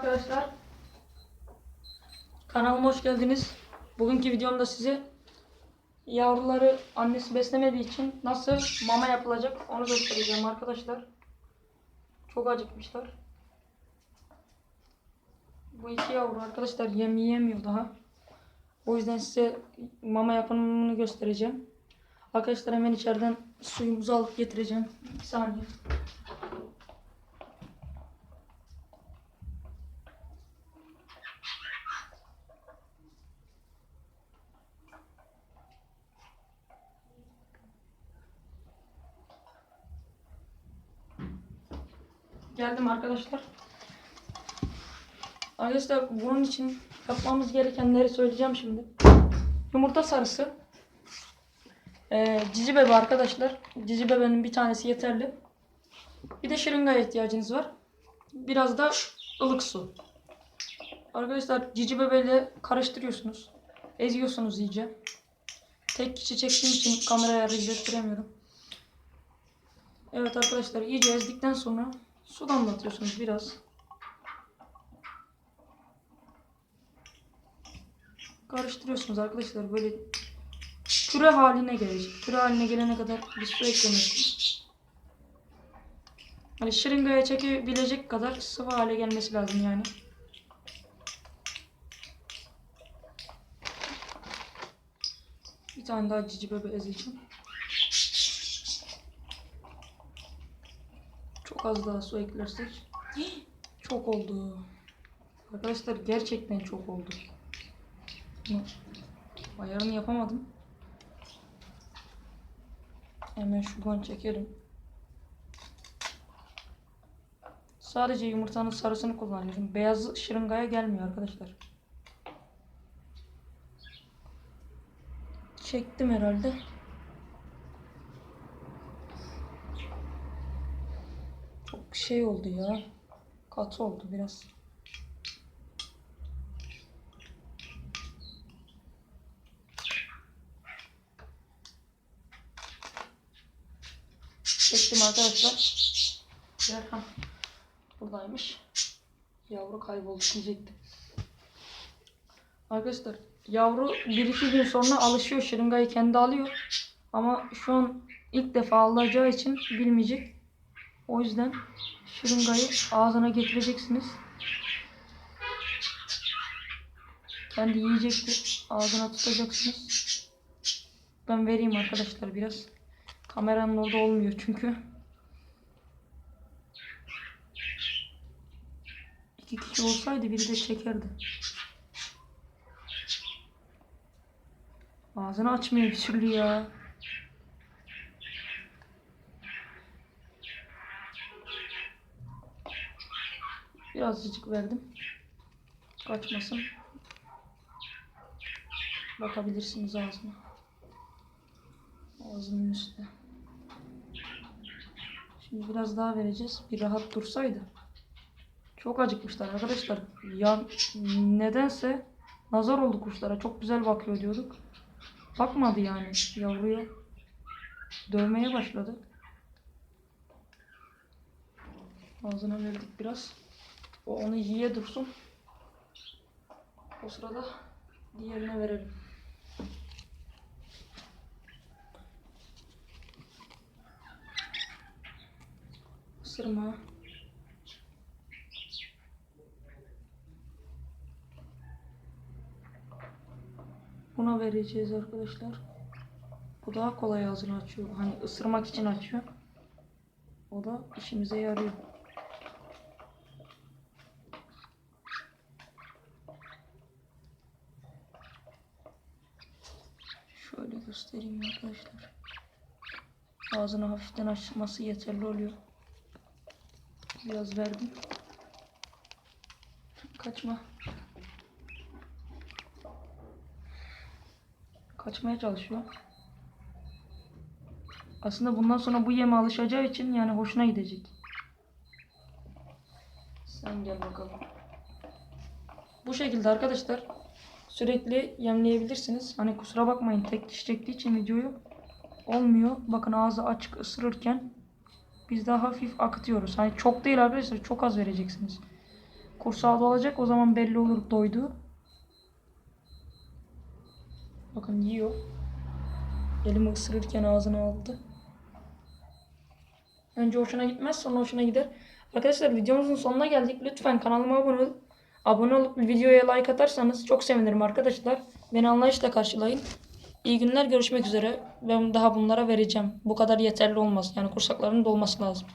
arkadaşlar. Kanalıma hoş geldiniz. Bugünkü videomda size yavruları annesi beslemediği için nasıl mama yapılacak onu göstereceğim arkadaşlar. Çok acıkmışlar. Bu iki yavru arkadaşlar yem yiyemiyor daha. O yüzden size mama yapımını göstereceğim. Arkadaşlar hemen içeriden suyumuzu alıp getireceğim. Bir saniye. Geldim arkadaşlar. Arkadaşlar bunun için yapmamız gerekenleri söyleyeceğim şimdi. Yumurta sarısı. Ee, cici bebe arkadaşlar. Cici bebenin bir tanesi yeterli. Bir de şırıngaya ihtiyacınız var. Biraz da ılık su. Arkadaşlar cici bebeyle karıştırıyorsunuz. Eziyorsunuz iyice. Tek kişi çektiğim için kameraya izlettiremiyorum. Evet arkadaşlar iyice ezdikten sonra su damlatıyorsunuz biraz. Karıştırıyorsunuz arkadaşlar böyle püre haline gelecek. Püre haline gelene kadar bir su eklemeliyorsunuz. Hani şırıngaya çekebilecek kadar sıvı hale gelmesi lazım yani. Bir tane daha cici bebe ezeceğim. Az daha su eklersek. Çok oldu. Arkadaşlar gerçekten çok oldu. Ayarını yapamadım. Hemen şuradan çekelim. Sadece yumurtanın sarısını kullanıyorum. Beyaz şırıngaya gelmiyor arkadaşlar. Çektim herhalde. Çok şey oldu ya. Katı oldu biraz. Çektim arkadaşlar. Erhan buradaymış. Yavru kayboldu diyecektim. Arkadaşlar yavru bir iki gün sonra alışıyor. Şırıngayı kendi alıyor. Ama şu an ilk defa alacağı için bilmeyecek. O yüzden şırıngayı ağzına getireceksiniz. Kendi yiyecektir. Ağzına tutacaksınız. Ben vereyim arkadaşlar biraz. Kameranın orada olmuyor çünkü. İki kişi olsaydı biri de çekerdi. Ağzını açmıyor bir türlü ya. Birazcık verdim. Kaçmasın. Bakabilirsiniz ağzına. Ağzının üstüne. Şimdi biraz daha vereceğiz. Bir rahat dursaydı. Çok acıkmışlar arkadaşlar. Ya nedense nazar oldu kuşlara. Çok güzel bakıyor diyorduk. Bakmadı yani yavruya. Dövmeye başladı. Ağzına verdik biraz. O onu yiye dursun. O sırada diğerine verelim. Isırma. Buna vereceğiz arkadaşlar. Bu daha kolay ağzını açıyor. Hani ısırmak için açıyor. O da işimize yarıyor. Göstereyim arkadaşlar. Ağzını hafiften açması yeterli oluyor. Biraz verdim. Kaçma. Kaçmaya çalışıyor. Aslında bundan sonra bu yeme alışacağı için yani hoşuna gidecek. Sen gel bakalım. Bu şekilde arkadaşlar sürekli yemleyebilirsiniz. Hani kusura bakmayın tek diş çektiği için videoyu olmuyor. Bakın ağzı açık ısırırken biz daha hafif akıtıyoruz. Hani çok değil arkadaşlar çok az vereceksiniz. Kursağı dolacak o zaman belli olur doydu. Bakın yiyor. Elimi ısırırken ağzına aldı. Önce hoşuna gitmez sonra hoşuna gider. Arkadaşlar videomuzun sonuna geldik. Lütfen kanalıma abone olup abone olup videoya like atarsanız çok sevinirim arkadaşlar. Beni anlayışla karşılayın. İyi günler görüşmek üzere. Ben daha bunlara vereceğim. Bu kadar yeterli olmaz. Yani kursakların dolması lazım.